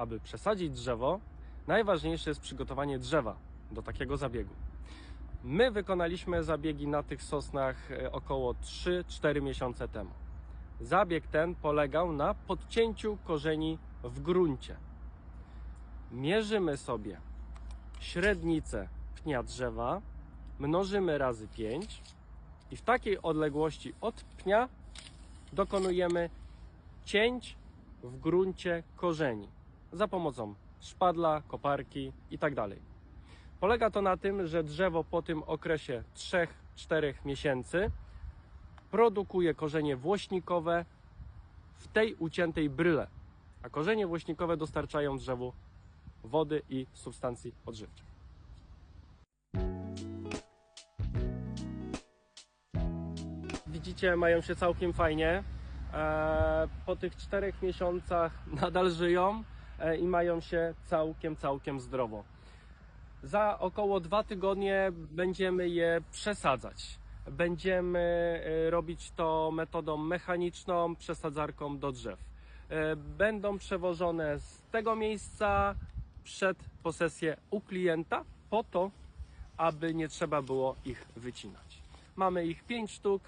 aby przesadzić drzewo, najważniejsze jest przygotowanie drzewa do takiego zabiegu. My wykonaliśmy zabiegi na tych sosnach e, około 3-4 miesiące temu. Zabieg ten polegał na podcięciu korzeni w gruncie. Mierzymy sobie średnicę pnia drzewa, mnożymy razy 5 i w takiej odległości od pnia dokonujemy cięć w gruncie korzeni za pomocą szpadla, koparki itd. Polega to na tym, że drzewo po tym okresie 3-4 miesięcy produkuje korzenie włośnikowe w tej uciętej bryle, a korzenie włośnikowe dostarczają drzewu wody i substancji odżywczych. Widzicie, mają się całkiem fajnie. E, Po tych czterech miesiącach nadal żyją i mają się całkiem, całkiem zdrowo. Za około dwa tygodnie będziemy je przesadzać. Będziemy e, robić to metodą mechaniczną, przesadzarką do drzew. E, Będą przewożone z tego miejsca przed posesję u klienta po to, aby nie trzeba było ich wycinać. Mamy ich 5 sztuk,